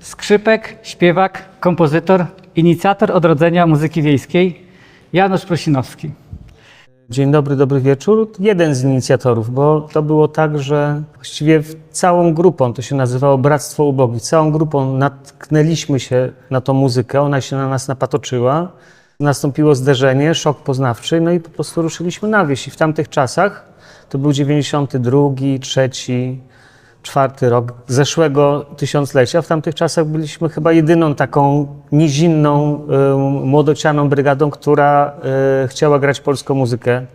Skrzypek, śpiewak, kompozytor, inicjator odrodzenia muzyki wiejskiej Janusz Prosinowski. Dzień dobry, dobry wieczór. Jeden z inicjatorów, bo to było tak, że właściwie całą grupą, to się nazywało Bractwo Ubogich, całą grupą natknęliśmy się na tą muzykę, ona się na nas napatoczyła. Nastąpiło zderzenie, szok poznawczy, no i po prostu ruszyliśmy na wieś. I w tamtych czasach, to był 92, 3, czwarty rok zeszłego tysiąclecia. W tamtych czasach byliśmy chyba jedyną taką nizinną, y, młodocianą brygadą, która y, chciała grać polską muzykę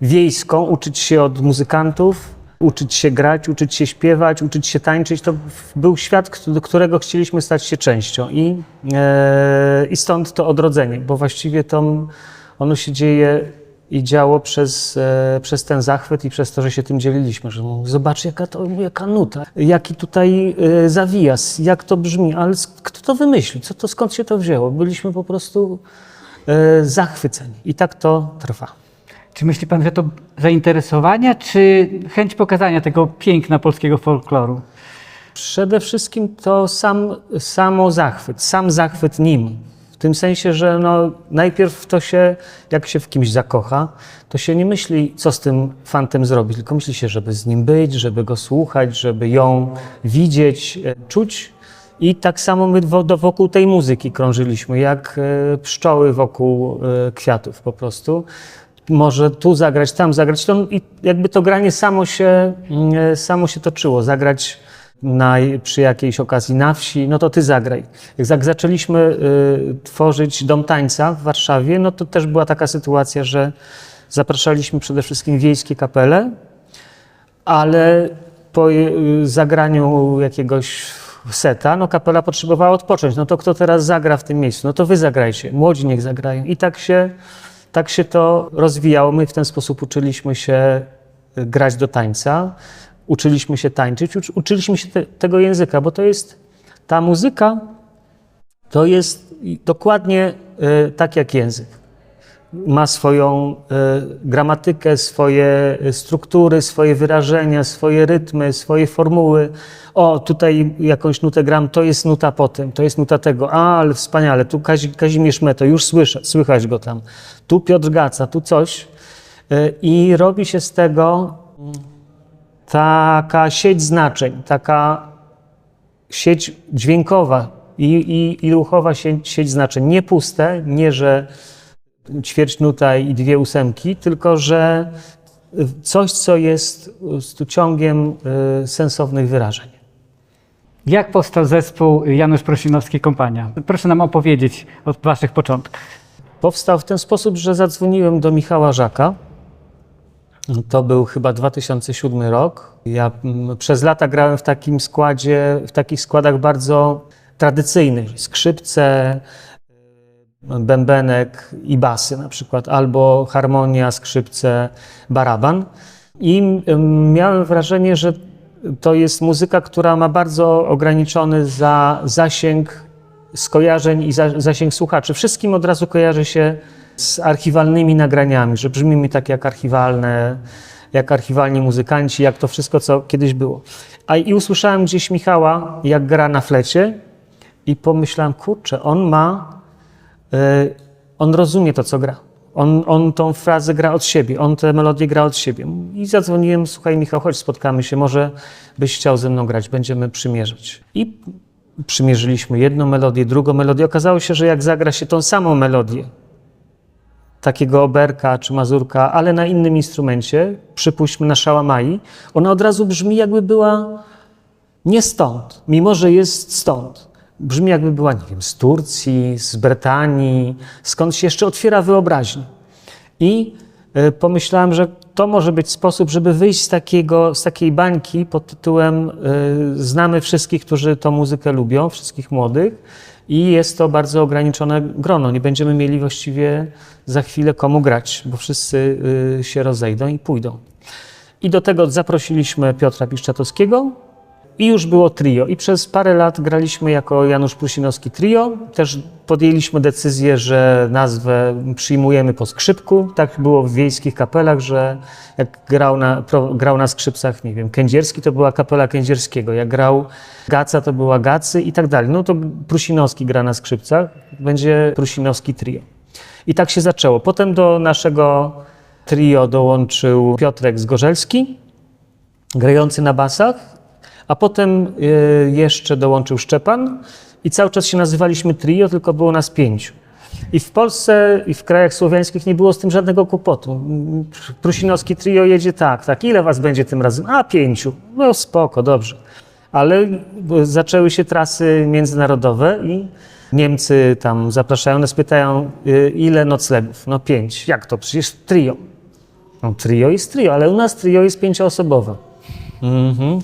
wiejską, uczyć się od muzykantów, uczyć się grać, uczyć się śpiewać, uczyć się tańczyć. To był świat, do którego chcieliśmy stać się częścią i, e, i stąd to odrodzenie, bo właściwie to ono się dzieje i działo przez, e, przez ten zachwyt i przez to, że się tym dzieliliśmy, że no, zobacz jaka to, jaka nuta, jaki tutaj e, zawijas, jak to brzmi, ale kto to wymyślił, co to, skąd się to wzięło? Byliśmy po prostu e, zachwyceni i tak to trwa. Czy myśli pan, że to zainteresowanie, czy chęć pokazania tego piękna polskiego folkloru? Przede wszystkim to sam, samo zachwyt, sam zachwyt nim. W tym sensie, że no, najpierw to się, jak się w kimś zakocha, to się nie myśli, co z tym fantem zrobić, tylko myśli się, żeby z nim być, żeby go słuchać, żeby ją widzieć, e, czuć. I tak samo my wokół tej muzyki krążyliśmy, jak e, pszczoły wokół e, kwiatów po prostu. Może tu zagrać, tam zagrać. To, I jakby to granie samo się, mm, samo się toczyło. Zagrać na, przy jakiejś okazji na wsi, no to ty zagraj. Jak zaczęliśmy y, tworzyć Dom Tańca w Warszawie, no to też była taka sytuacja, że zapraszaliśmy przede wszystkim wiejskie kapele, ale po y, zagraniu jakiegoś seta, no kapela potrzebowała odpocząć. No to kto teraz zagra w tym miejscu? No to wy zagrajcie, młodzi niech zagrają. I tak się, tak się to rozwijało. My w ten sposób uczyliśmy się y, grać do tańca, uczyliśmy się tańczyć, uczy, uczyliśmy się te, tego języka, bo to jest ta muzyka, to jest dokładnie y, tak jak język ma swoją e, gramatykę, swoje struktury, swoje wyrażenia, swoje rytmy, swoje formuły. O, tutaj jakąś nutę gram, to jest nuta po tym, to jest nuta tego. A, ale wspaniale, tu Kazi, Kazimierz Meto, już słyszę, słychać go tam. Tu Piotr Gaca, tu coś. E, I robi się z tego mm, taka sieć znaczeń, taka sieć dźwiękowa i, i, i ruchowa sieć, sieć znaczeń. Nie puste, nie że ćwierć nuta i dwie ósemki, tylko że coś, co jest ciągiem y, sensownych wyrażeń. Jak powstał zespół Janusz Prosinowski Kompania? Proszę nam opowiedzieć o waszych początkach. Powstał w ten sposób, że zadzwoniłem do Michała Żaka. To był chyba 2007 rok. Ja mm, przez lata grałem w takim składzie, w takich składach bardzo tradycyjnych. Skrzypce, bębenek i basy na przykład, albo harmonia, skrzypce, baraban. I ym, miałem wrażenie, że to jest muzyka, która ma bardzo ograniczony za zasięg skojarzeń i za, zasięg słuchaczy. Wszystkim od razu kojarzy się z archiwalnymi nagraniami, że brzmi mi tak jak archiwalne, jak archiwalni muzykanci, jak to wszystko, co kiedyś było. A i usłyszałem gdzieś Michała, jak gra na flecie i pomyślałem, kurczę, on ma Y, on rozumie to, co gra. On, on tą frazę gra od siebie, on tę melodię gra od siebie. I zadzwoniłem, słuchaj Michał, chodź spotkamy się, może byś chciał ze mną grać, będziemy przymierzać. I przymierzyliśmy jedną melodię, drugą melodię. Okazało się, że jak zagra się tą samą melodię, takiego oberka czy mazurka, ale na innym instrumencie, przypuśćmy na szałamai, ona od razu brzmi jakby była nie stąd, mimo że jest stąd. Brzmi jakby była, nie wiem, z Turcji, z Brytanii, skąd się jeszcze otwiera wyobraźnia. I y, pomyślałem, że to może być sposób, żeby wyjść z, takiego, z takiej bańki pod tytułem y, Znamy wszystkich, którzy tą muzykę lubią, wszystkich młodych i jest to bardzo ograniczone grono. Nie będziemy mieli właściwie za chwilę komu grać, bo wszyscy y, się rozejdą i pójdą. I do tego zaprosiliśmy Piotra Piszczatowskiego, I już było trio. I przez parę lat graliśmy jako Janusz Prusinowski trio. Też podjęliśmy decyzję, że nazwę przyjmujemy po skrzypku. Tak było w wiejskich kapelach, że jak grał na, pro, grał na skrzypcach, nie wiem, Kędzierski to była kapela Kędzierskiego. Jak grał Gaca to była Gacy i tak dalej. No to Prusinowski gra na skrzypcach, będzie Prusinowski trio. I tak się zaczęło. Potem do naszego trio dołączył Piotrek Zgorzelski, grający na basach, a potem y, jeszcze dołączył Szczepan i cały czas się nazywaliśmy trio, tylko było nas pięciu. I w Polsce i w krajach słowiańskich nie było z tym żadnego kłopotu. Prusinowski trio jedzie tak, tak. Ile was będzie tym razem? A, pięciu. No spoko, dobrze. Ale zaczęły się trasy międzynarodowe i Niemcy tam zapraszają nas, pytają, y, ile noclegów? No pięć. Jak to? Przecież trio. No, trio jest trio, ale u nas trio jest pięcioosobowe. Mhm.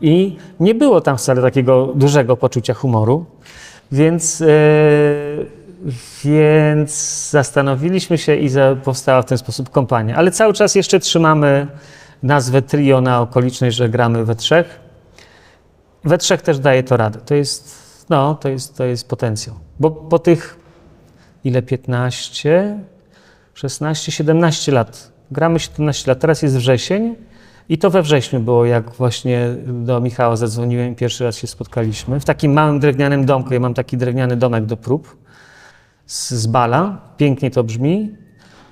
I nie było tam wcale takiego dużego poczucia humoru, więc, e, więc zastanowiliśmy się i za, powstała w ten sposób kompania. Ale cały czas jeszcze trzymamy nazwę trio na okoliczność, że gramy we trzech. We trzech też daje to radę. To jest, no, to jest, to jest potencjał. Bo po tych, ile, 15, 16, 17 lat. Gramy 17 lat, teraz jest wrzesień i to we wrześniu było, jak właśnie do Michała zadzwoniłem pierwszy raz się spotkaliśmy. W takim małym drewnianym domku, ja mam taki drewniany domek do prób z, z bala, pięknie to brzmi.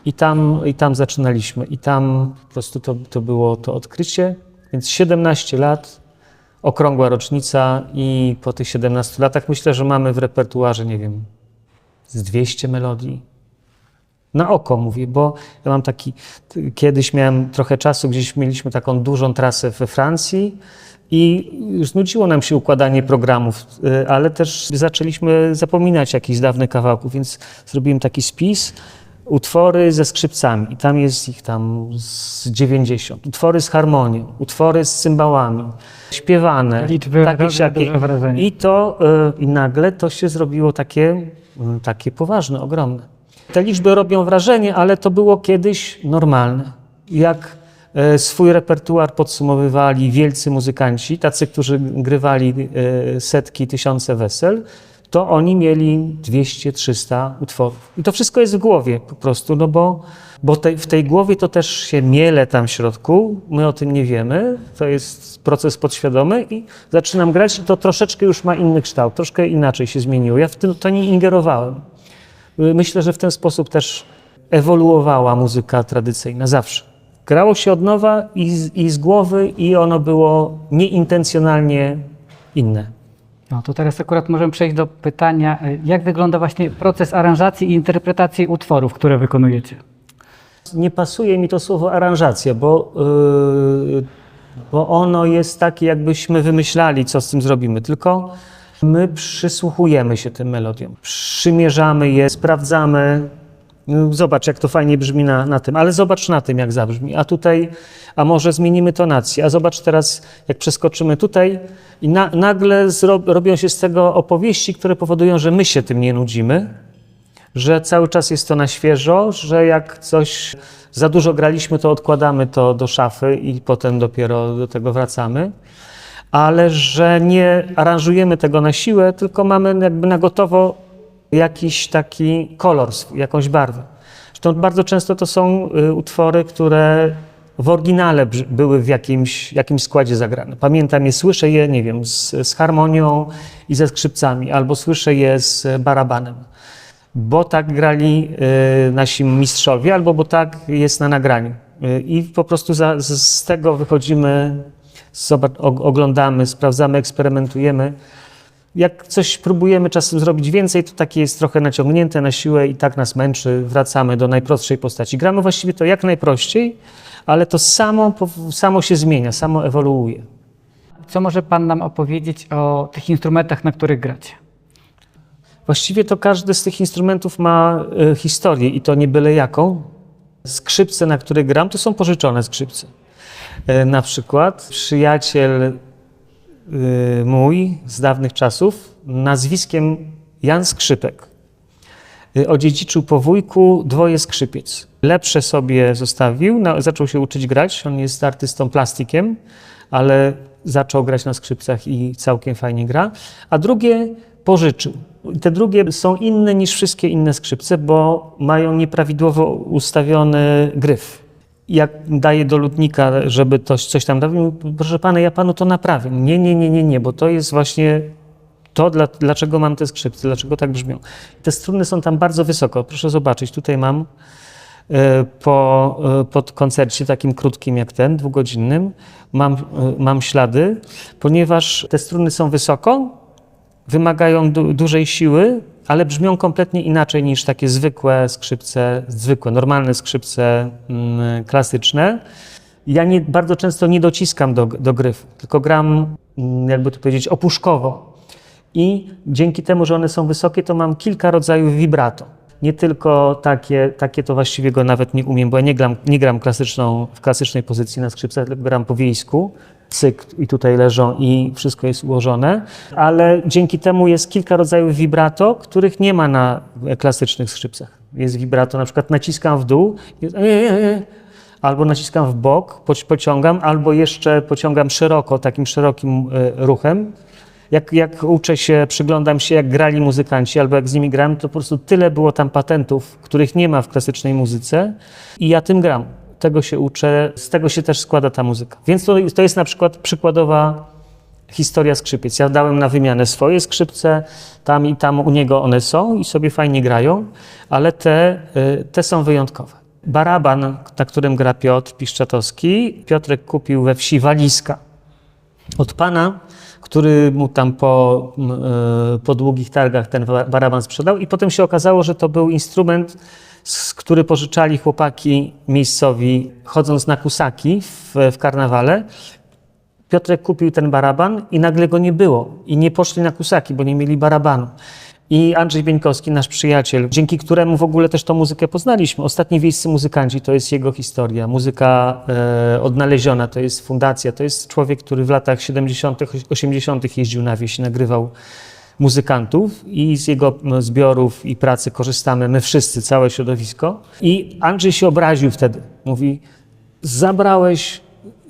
I tam, i tam zaczynaliśmy. I tam po prostu to, to było to odkrycie, więc 17 lat, okrągła rocznica i po tych 17 latach myślę, że mamy w repertuarze, nie wiem, z 200 melodii, na oko mówię, bo ja mam taki, kiedyś miałem trochę czasu, gdzieś mieliśmy taką dużą trasę we Francji i znudziło nam się układanie programów, y, ale też zaczęliśmy zapominać jakichś dawnych kawałków, więc zrobiłem taki spis, utwory ze skrzypcami i tam jest ich tam z 90, utwory z harmonią, utwory z cymbałami, śpiewane, Liczby takie, siakie. I to, y, i nagle to się zrobiło takie, y, takie poważne, ogromne. Te liczby robią wrażenie, ale to było kiedyś normalne. Jak e, swój repertuar podsumowywali wielcy muzykanci, tacy, którzy grywali e, setki, tysiące wesel, to oni mieli 200-300 utworów. I to wszystko jest w głowie po prostu, no bo, bo te, w tej głowie to też się miele tam w środku, my o tym nie wiemy, to jest proces podświadomy i zaczynam grać i to troszeczkę już ma inny kształt, troszkę inaczej się zmieniło. Ja w tym to nie ingerowałem. Myślę, że w ten sposób też ewoluowała muzyka tradycyjna zawsze. Grało się od nowa i z, i z głowy, i ono było nieintencjonalnie inne. No to teraz akurat możemy przejść do pytania, y, jak wygląda właśnie proces aranżacji i interpretacji utworów, które wykonujecie? Nie pasuje mi to słowo aranżacja, bo, yy, bo ono jest takie, jakbyśmy wymyślali, co z tym zrobimy. Tylko my przysłuchujemy się tym melodiom, przymierzamy je, sprawdzamy. No, Zobacz, jak to fajnie brzmi na, na tym, ale zobacz na tym, jak zabrzmi. A tutaj, a może zmienimy tonację. A zobacz teraz, jak przeskoczymy tutaj i na, nagle zro, robią się z tego opowieści, które powodują, że my się tym nie nudzimy, że cały czas jest to na świeżo, że jak coś za dużo graliśmy, to odkładamy to do szafy i potem dopiero do tego wracamy. Ale że nie aranżujemy tego na siłę, tylko mamy jakby na gotowo jakiś taki kolor, jakąś barwę. Zresztą bardzo często to są y, utwory, które w oryginale były w jakimś, jakimś składzie zagrane. Pamiętam je, słyszę je, nie wiem, z, z harmonią i ze skrzypcami, albo słyszę je z barabanem bo tak grali y, nasi mistrzowie, albo bo tak jest na nagraniu. Y, I po prostu za, z tego wychodzimy, zobacz, og- oglądamy, sprawdzamy, eksperymentujemy. Jak coś próbujemy czasem zrobić więcej, to takie jest trochę naciągnięte na siłę i tak nas męczy, wracamy do najprostszej postaci. Gramy właściwie to jak najprościej, ale to samo, samo się zmienia, samo ewoluuje. Co może Pan nam opowiedzieć o tych instrumentach, na których gracie? Właściwie to każdy z tych instrumentów ma e, historię i to nie byle jaką. Skrzypce, na których gram, to są pożyczone skrzypce. E, Na przykład przyjaciel e, mój z dawnych czasów nazwiskiem Jan Skrzypek e, odziedziczył po wujku dwoje skrzypiec. Lepsze sobie zostawił, na, zaczął się uczyć grać. On jest artystą plastikiem, ale zaczął grać na skrzypcach i całkiem fajnie gra, a drugie pożyczył. Te drugie są inne niż wszystkie inne skrzypce, bo mają nieprawidłowo ustawiony gryf. Jak daję do lutnika, żeby coś, coś tam dał, proszę pana, ja panu to naprawię. Nie, nie, nie, nie, nie, bo to jest właśnie to, dla, dlaczego mam te skrzypce, dlaczego tak brzmią. Te struny są tam bardzo wysoko. Proszę zobaczyć, tutaj mam e, po, e, pod koncercie takim krótkim jak ten, dwugodzinnym, mam, e, mam ślady, ponieważ te struny są wysoko, wymagają du dużej siły, ale brzmią kompletnie inaczej niż takie zwykłe skrzypce, zwykłe, normalne skrzypce mm, klasyczne. Ja nie, bardzo często nie dociskam do, do gryfu, tylko gram, mm, jakby to powiedzieć, opuszkowo. I dzięki temu, że one są wysokie, to mam kilka rodzajów vibrato. Nie tylko takie, takie to właściwie go nawet nie umiem, bo ja nie gram, nie gram klasyczną, w klasycznej pozycji na skrzypcach, tylko gram po wiejsku. Cyk i tutaj leżą i wszystko jest ułożone, ale dzięki temu jest kilka rodzajów vibrato, których nie ma na klasycznych skrzypcach. Jest vibrato, na przykład naciskam w dół, jest albo naciskam w bok, poci- pociągam, albo jeszcze pociągam szeroko, takim szerokim e, ruchem. Jak, jak uczę się, przyglądam się, jak grali muzykanci, albo jak z nimi gram, to po prostu tyle było tam patentów, których nie ma w klasycznej muzyce i ja tym gram. Tego się uczę, z tego się też składa ta muzyka. Więc to, to jest na przykład przykładowa historia skrzypiec. Ja dałem na wymianę swoje skrzypce, tam i tam u niego one są i sobie fajnie grają, ale te, y, te są wyjątkowe. Baraban, na którym gra Piotr Piszczatowski, Piotrek kupił we wsi walizka od pana, który mu tam po, e, po długich targach ten baraban sprzedał i potem się okazało, że to był instrument, z, który pożyczali chłopaki miejscowi chodząc na kusaki w, w karnawale. Piotrek kupił ten baraban i nagle go nie było i nie poszli na kusaki, bo nie mieli barabanu. I Andrzej Bieńkowski, nasz przyjaciel, dzięki któremu w ogóle też tą muzykę poznaliśmy. Ostatni wiejscy muzykanci to jest jego historia. Muzyka e, odnaleziona, to jest fundacja, to jest człowiek, który w latach 70., 80. jeździł na wieś i nagrywał muzykantów i z jego zbiorów i pracy korzystamy my wszyscy, całe środowisko. I Andrzej się obraził wtedy. Mówi, zabrałeś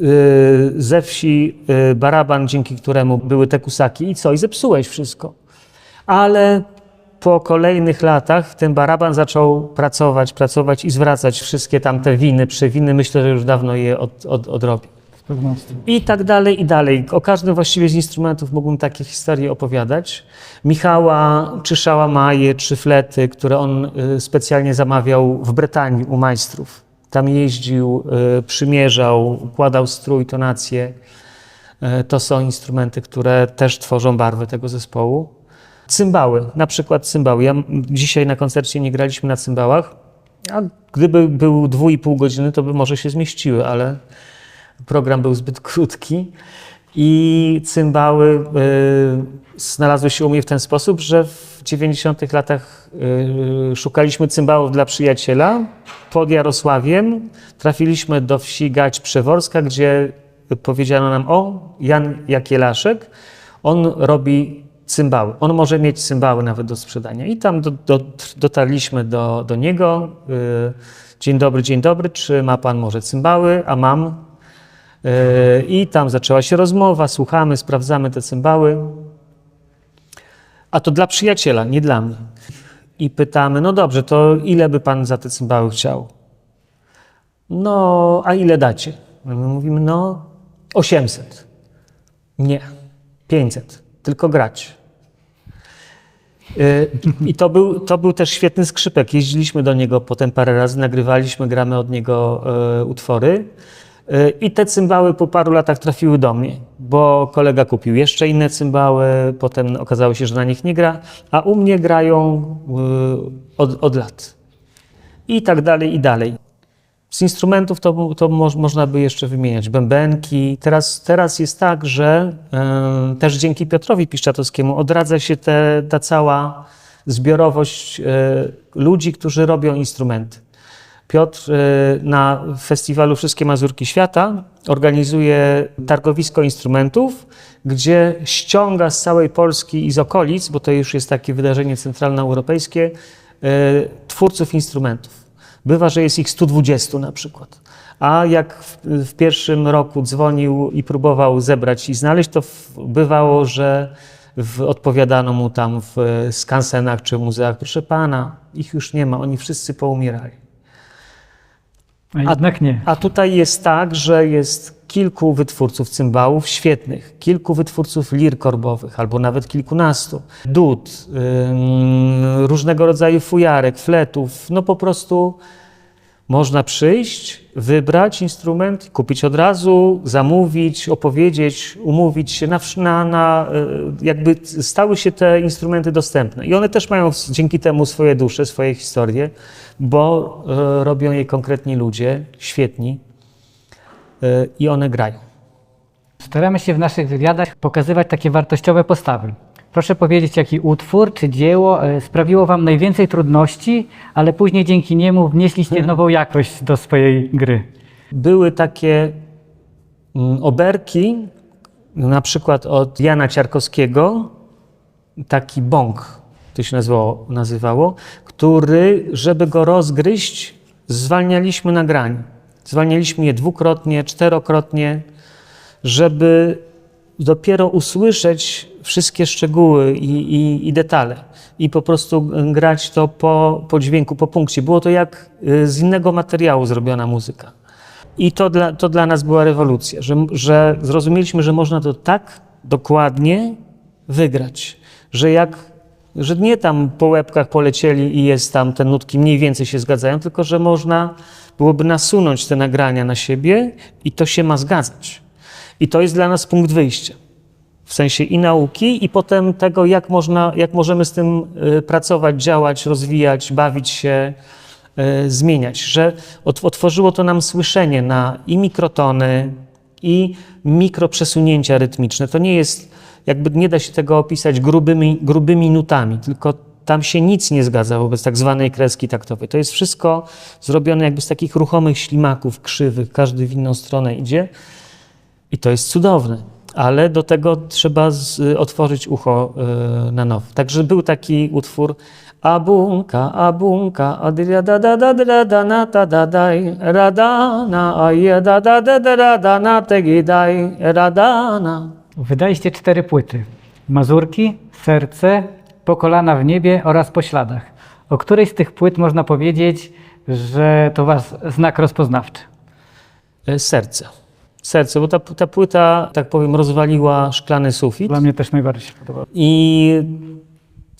y, ze wsi y, baraban, dzięki któremu były te kusaki i co? I zepsułeś wszystko. Ale po kolejnych latach ten baraban zaczął pracować, pracować i zwracać wszystkie tamte winy, przewiny. Myślę, że już dawno je od, od, odrobił. I tak dalej, i dalej. O każdym właściwie z instrumentów mógłbym takie historie opowiadać. Michała czy szałamaje, czy flety, które on y, specjalnie zamawiał w Brytanii u majstrów. Tam jeździł, y, przymierzał, układał strój, tonację. Y, To są instrumenty, które też tworzą barwę tego zespołu. Cymbały, na przykład cymbały. Ja dzisiaj na koncercie nie graliśmy na cymbałach, a gdyby był dwu i pół godziny, to by może się zmieściły, ale program był zbyt krótki i cymbały y, znalazły się u mnie w ten sposób, że w 90 latach y, szukaliśmy cymbałów dla przyjaciela. Pod Jarosławiem trafiliśmy do wsi Gać Przeworska, gdzie powiedziano nam, o, Jan Jakielaszek, on robi cymbały. On może mieć cymbały nawet do sprzedania. I tam do, do, dotarliśmy do, do niego. Y, dzień dobry, dzień dobry, czy ma pan może cymbały? A mam. Y, I tam zaczęła się rozmowa, słuchamy, sprawdzamy te cymbały. A to dla przyjaciela, nie dla mnie. I pytamy, no dobrze, to ile by pan za te cymbały chciał? No, a ile dacie? No My mówimy, no 800. Nie, 500, tylko grać. Y, I to był, to był też świetny skrzypek. Jeździliśmy do niego potem parę razy, nagrywaliśmy, gramy od niego e, utwory. Y, I te cymbały po paru latach trafiły do mnie, bo kolega kupił jeszcze inne cymbały, potem okazało się, że na nich nie gra, a u mnie grają y, od, od lat. I tak dalej, i dalej. Z instrumentów to, to moż, można by jeszcze wymieniać bębenki. Teraz, teraz jest tak, że e, też dzięki Piotrowi Piszczatowskiemu odradza się te, ta cała zbiorowość e, ludzi, którzy robią instrumenty. Piotr e, na festiwalu Wszystkie Mazurki Świata organizuje targowisko instrumentów, gdzie ściąga z całej Polski i z okolic, bo to już jest takie wydarzenie centralnoeuropejskie, e, twórców instrumentów. Bywa, że jest ich 120 na przykład. A jak w, w pierwszym roku dzwonił i próbował zebrać i znaleźć, to bywało, że w, odpowiadano mu tam w e, skansenach czy muzeach, proszę pana, ich już nie ma, oni wszyscy poumierali. A jednak nie. A tutaj jest tak, że jest kilku wytwórców cymbałów świetnych, kilku wytwórców lir korbowych, albo nawet kilkunastu, dud, ym, różnego rodzaju fujarek, fletów. No po prostu można przyjść, wybrać instrument, kupić od razu, zamówić, opowiedzieć, umówić się na, na, na y, jakby stały się te instrumenty dostępne. I one też mają dzięki temu swoje dusze, swoje historie, bo y, robią je konkretni ludzie, świetni y, i one grają. Staramy się w naszych wywiadach pokazywać takie wartościowe postawy. Proszę powiedzieć, jaki utwór czy dzieło e, sprawiło Wam najwięcej trudności, ale później dzięki niemu wnieśliście nową jakość do swojej gry. Były takie mm, oberki, na przykład od Jana Ciarkowskiego, taki bąk, to się nazywało, nazywało, który, żeby go rozgryźć, zwalnialiśmy nagranie. Zwalnialiśmy je dwukrotnie, czterokrotnie, żeby dopiero usłyszeć wszystkie szczegóły i, i, i detale i po prostu grać to po, po dźwięku, po punkcie. Było to jak y, z innego materiału zrobiona muzyka. I to dla, to dla nas była rewolucja, że, że zrozumieliśmy, że można to tak dokładnie wygrać, że jak, że nie tam po łebkach polecieli i jest tam, te nutki mniej więcej się zgadzają, tylko że można byłoby nasunąć te nagrania na siebie i to się ma zgadzać. I to jest dla nas punkt wyjścia. W sensie i nauki, i potem tego, jak, można, jak możemy z tym y, pracować, działać, rozwijać, bawić się, y, zmieniać. Że ot- otworzyło to nam słyszenie na i mikrotony, i mikroprzesunięcia rytmiczne. To nie jest, jakby nie da się tego opisać grubymi, grubymi nutami, tylko tam się nic nie zgadza wobec tak zwanej kreski taktowej. To jest wszystko zrobione jakby z takich ruchomych ślimaków, krzywych, każdy w inną stronę idzie. I to jest cudowne, ale do tego trzeba z, otworzyć ucho y, na nowo. Także był taki utwór Abunka, abunka, adria da da da da da na ta da daj, radana, a je da da da da da da na tegi daj, radana. Wydaliście cztery płyty. Mazurki, Serce, Po kolana w niebie oraz Po śladach. O której z tych płyt można powiedzieć, że to wasz znak rozpoznawczy? Y, Serce. Serce, bo ta, ta płyta, tak powiem, rozwaliła szklany sufit. Dla mnie też najbardziej się podobało. I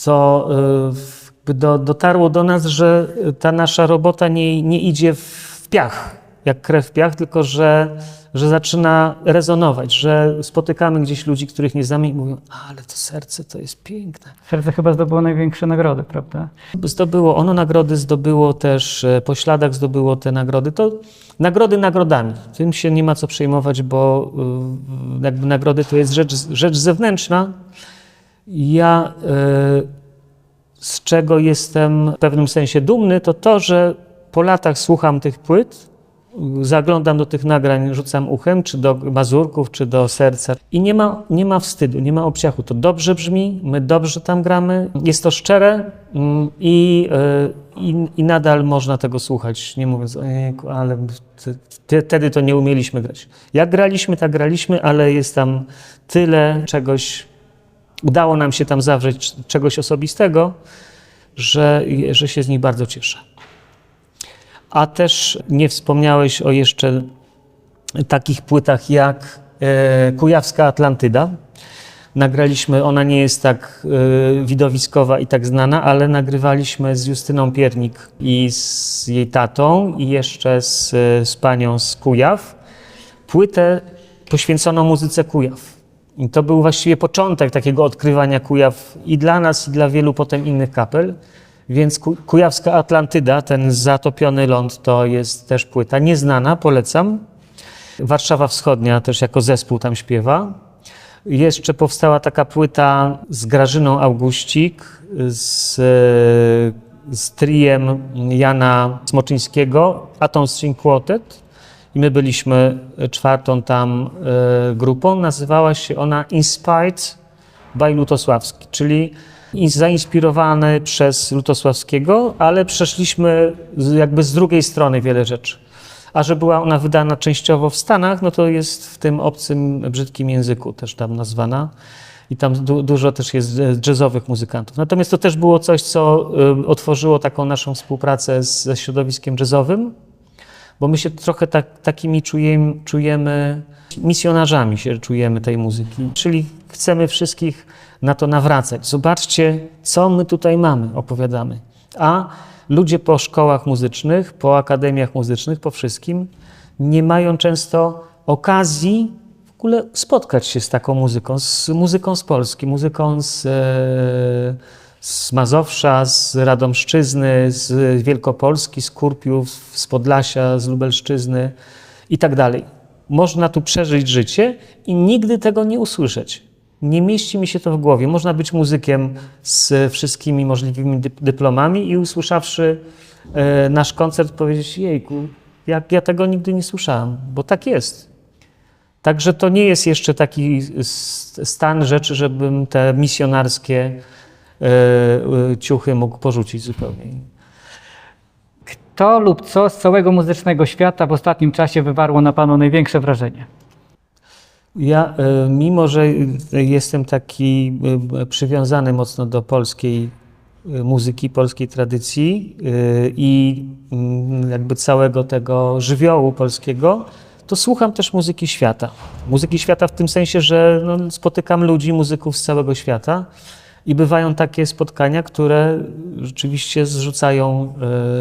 y, jakby do, dotarło do nas, że ta nasza robota nie, nie idzie w piach, jak krew w piach, tylko że, że zaczyna rezonować, że spotykamy gdzieś ludzi, których nie znamy i mówią, ale to serce to jest piękne. Serce chyba zdobyło największe nagrody, prawda? Zdobyło ono nagrody, zdobyło też, e, po śladach zdobyło te nagrody. To nagrody nagrodami. Tym się nie ma co przejmować, bo y, jakby nagrody to jest rzecz, rzecz zewnętrzna. Ja y, z czego jestem w pewnym sensie dumny, to to, że po latach słucham tych płyt, zaglądam do tych nagrań, rzucam uchem, czy do mazurków, czy do serca i nie ma, nie ma wstydu, nie ma obciachu. To dobrze brzmi, my dobrze tam gramy, jest to szczere mm, i, y, i, i nadal można tego słuchać, nie mówiąc, ale wtedy to nie umieliśmy grać. Jak graliśmy, tak graliśmy, ale jest tam tyle czegoś, udało nam się tam zawrzeć czegoś osobistego, że, że się z nich bardzo cieszę. A też nie wspomniałeś o jeszcze takich płytach jak e, Kujawska Atlantyda. Nagraliśmy, ona nie jest tak e, widowiskowa i tak znana, ale nagrywaliśmy z Justyną Piernik i z jej tatą i jeszcze z, z panią z Kujaw płytę poświęconą muzyce Kujaw. I to był właściwie początek takiego odkrywania Kujaw i dla nas, i dla wielu potem innych kapel. Więc Ku- Kujawska Atlantyda, ten zatopiony ląd, to jest też płyta nieznana, polecam. Warszawa Wschodnia też jako zespół tam śpiewa. Jeszcze powstała taka płyta z Grażyną Augustik, z, z triem Jana Smoczyńskiego, Atom String Quartet. I my byliśmy czwartą tam e, grupą. Nazywała się ona Inspired by Lutosławski, czyli zainspirowany przez Lutosławskiego, ale przeszliśmy jakby z drugiej strony wiele rzeczy. A że była ona wydana częściowo w Stanach, no to jest w tym obcym, brzydkim języku też tam nazwana. I tam du dużo też jest e, jazzowych muzykantów. Natomiast to też było coś, co y, otworzyło taką naszą współpracę z, ze środowiskiem jazzowym, bo my się trochę tak, takimi czujemy, czujemy, misjonarzami się czujemy tej muzyki. Czyli chcemy wszystkich na to nawracać. Zobaczcie, co my tutaj mamy, opowiadamy. A ludzie po szkołach muzycznych, po akademiach muzycznych, po wszystkim, nie mają często okazji w ogóle spotkać się z taką muzyką, z muzyką z Polski, muzyką z, e, z Mazowsza, z Radomszczyzny, z Wielkopolski, z Kurpiów, z Podlasia, z Lubelszczyzny i tak dalej. Można tu przeżyć życie i nigdy tego nie usłyszeć. Nie mieści mi się to w głowie. Można być muzykiem z wszystkimi możliwymi dyp- dyplomami i usłyszawszy e, nasz koncert powiedzieć, jejku, jak ja tego nigdy nie słyszałem, bo tak jest. Także to nie jest jeszcze taki stan rzeczy, żebym te misjonarskie e, e, ciuchy mógł porzucić zupełnie. Kto lub co z całego muzycznego świata w ostatnim czasie wywarło na Panu największe wrażenie? Ja, e, mimo że e, jestem taki e, przywiązany mocno do polskiej muzyki, polskiej tradycji i mm, jakby całego tego żywiołu polskiego, to słucham też muzyki świata. Muzyki świata w tym sensie, że no, spotykam ludzi, muzyków z całego świata i bywają takie spotkania, które rzeczywiście zrzucają,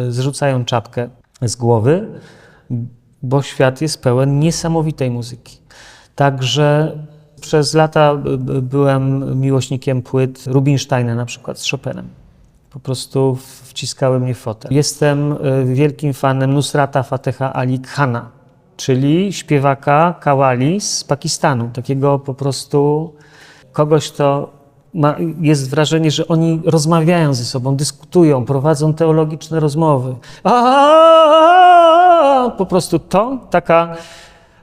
zrzucają czapkę z głowy, bo świat jest pełen niesamowitej muzyki. Także przez lata byłem miłośnikiem płyt Rubinsteina na przykład z Chopinem. Po prostu wciskały mnie fotel. Jestem e, wielkim fanem Nusrata Fateha Ali Khana, czyli śpiewaka kawali z Pakistanu. Takiego po prostu kogoś, kto ma, jest wrażenie, że oni rozmawiają ze sobą, dyskutują, prowadzą teologiczne rozmowy. Po prostu to, taka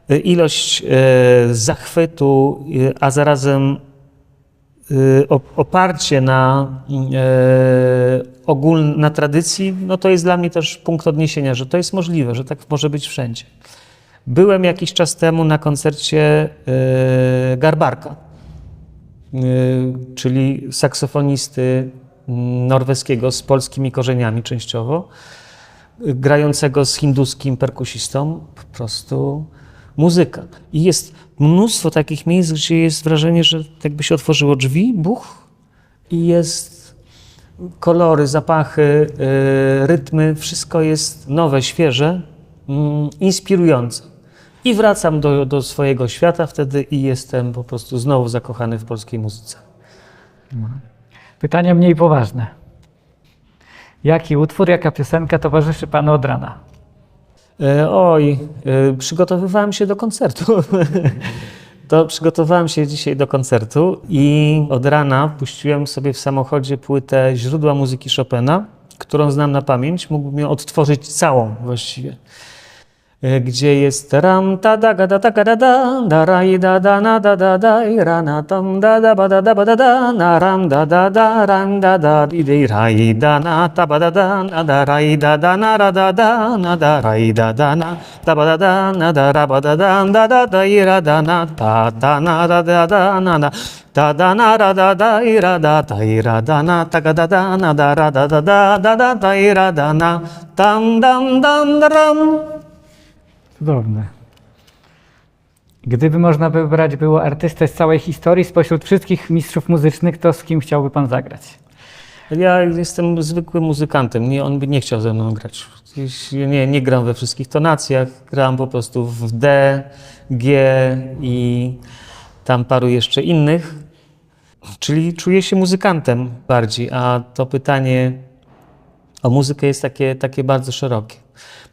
ilość e, zachwytu, e, a zarazem op- oparcie na, ogól, na tradycji, no to jest dla mnie też punkt odniesienia, że to jest możliwe, że tak może być wszędzie. Byłem jakiś czas temu na koncercie Garbarka, czyli saksofonisty mm, norweskiego z polskimi korzeniami częściowo, grającego z hinduskim perkusistą, po prostu muzyka. I jest mnóstwo takich miejsc, gdzie jest wrażenie, że jakby się otworzyło drzwi, buch i jest kolory, zapachy, e, rytmy, wszystko jest nowe, świeże, mm, inspirujące. I wracam do, do swojego świata wtedy i jestem po prostu znowu zakochany w polskiej muzyce. Pytania mniej poważne. Jaki utwór, jaka piosenka towarzyszy Panu od rana? E, oj, e, przygotowywałem się do koncertu. to przygotowałem się dzisiaj do koncertu i od rana puściłem sobie w samochodzie płytę źródła muzyki Chopina, którą znam na pamięć. Mógłbym ją odtworzyć całą właściwie. E, Gdzie jest ram ta da ga da da ga da da da ra i da da na da da da i ra na tam da da ba da da ba da da na ram da da da ram da da i de ra i da na ta ba da da na da ra i da da na ra da da na da ra i da da na ta ba da da na da ra ba da da da da da i ra da na ta ta na ra da da na da da da na ra da da i ra da ta i ra da na ta ga da da na da ra da da da da da da i ra da na tam dam dam ram Cudowne. Gdyby można wybrać było artystę z całej historii, spośród wszystkich mistrzów muzycznych, to z kim chciałby Pan zagrać? Ja jestem zwykłym muzykantem, nie, on by nie chciał ze mną grać. Nie, nie gram we wszystkich tonacjach, gram po prostu w D, G i tam paru jeszcze innych. Czyli czuję się muzykantem bardziej, a to pytanie o muzykę jest takie, takie bardzo szerokie.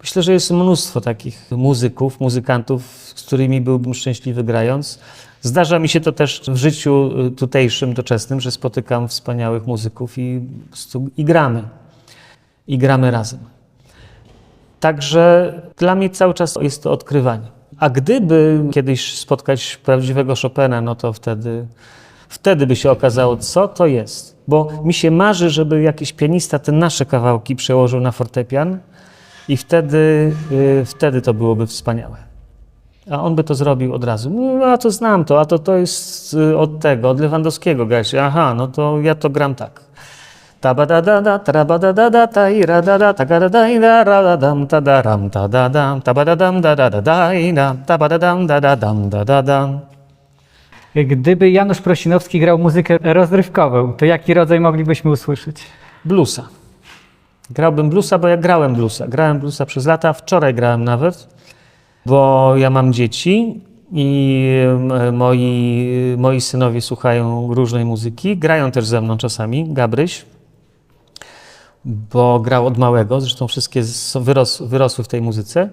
Myślę, że jest mnóstwo takich muzyków, muzykantów, z którymi byłbym szczęśliwy grając. Zdarza mi się to też w życiu y, tutejszym, doczesnym, że spotykam wspaniałych muzyków i, i gramy. I gramy razem. Także dla mnie cały czas jest to odkrywanie. A gdyby kiedyś spotkać prawdziwego Chopina, no to wtedy, wtedy by się okazało, co to jest. Bo mi się marzy, żeby jakiś pianista te nasze kawałki przełożył na fortepian I wtedy, y, wtedy to byłoby wspaniałe. A on by to zrobił od razu. No, a to znam to, a to, to jest y, od tego, od Lewandowskiego gaś. Aha, no to ja to gram tak. Tabadadada, tarabadadada, tairadada, tagadadaida, radadam, tadaram, tadadam, tabadadam, dadadadaida, tabadadam, dadadam, dadadam. Gdyby Janusz Prosinowski grał muzykę rozrywkową, to jaki rodzaj moglibyśmy usłyszeć? Bluesa. Grałbym bluesa, bo ja grałem bluesa. Grałem bluesa przez lata, wczoraj grałem nawet, bo ja mam dzieci i m, moi, moi synowie słuchają różnej muzyki. Grają też ze mną czasami, Gabryś, bo grał od małego, zresztą wszystkie wyros, wyrosły w tej muzyce.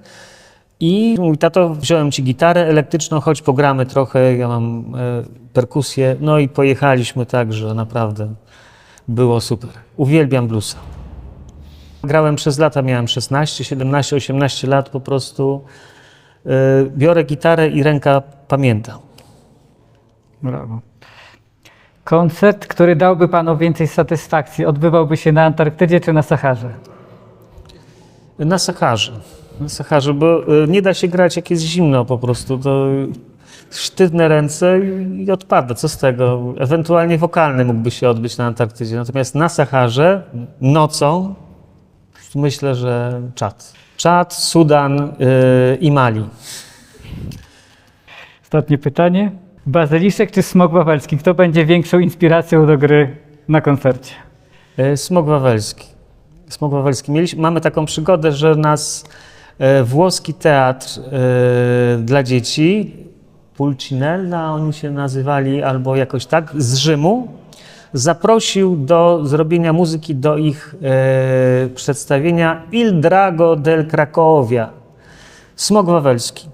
I mówi, tato, wziąłem ci gitarę elektryczną, choć pogramy trochę, ja mam e, perkusję. No i pojechaliśmy tak, że naprawdę było super. Uwielbiam bluesa. Grałem przez lata, miałem 16, 17, 18 lat po prostu. E, biorę gitarę i ręka pamięta. Brawo. Koncert, który dałby panu więcej satysfakcji, odbywałby się na Antarktydzie czy na Saharze? Na Saharze. Na Saharze, bo nie da się grać jak jest zimno po prostu. To sztywne ręce i- odpada. Co z tego? Ewentualnie wokalny mógłby się odbyć na Antarktydzie. Natomiast na Saharze nocą myślę, że Czad. Czad, Sudan e, i Mali. Ostatnie pytanie. Bazyliszek czy Smok Wawelski? Kto będzie większą inspiracją do gry na koncercie? E, Smok Wawelski. Smok Wawelski. Mieliśmy, mamy taką przygodę, że nas włoski teatr e, dla dzieci, Pulcinella oni się nazywali, albo jakoś tak, z Rzymu, zaprosił do zrobienia muzyki do ich e, przedstawienia Il Drago del Cracovia. Smok Wawelski.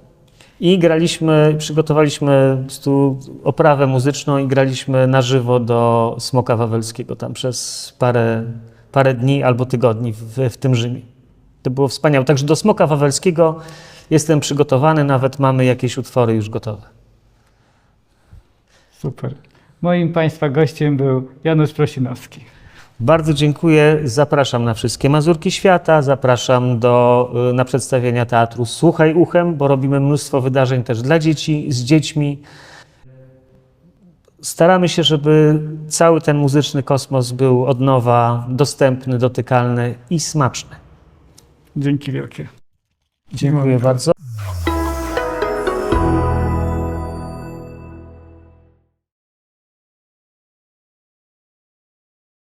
I graliśmy, przygotowaliśmy prostu oprawę muzyczną i graliśmy na żywo do Smoka Wawelskiego tam przez parę, parę dni albo tygodni w, w tym Rzymie. To było wspaniałe. Także do Smoka Wawelskiego jestem przygotowany, nawet mamy jakieś utwory już gotowe. Super. Moim Państwa gościem był Janusz Prosinowski. Bardzo dziękuję. Zapraszam na wszystkie Mazurki Świata, zapraszam do, y, na przedstawienia teatru Słuchaj Uchem, bo robimy mnóstwo wydarzeń też dla dzieci, z dziećmi. Staramy się, żeby cały ten muzyczny kosmos był od nowa dostępny, dotykalny i smaczny. Dzięki wielkie. Dziękuję bardzo.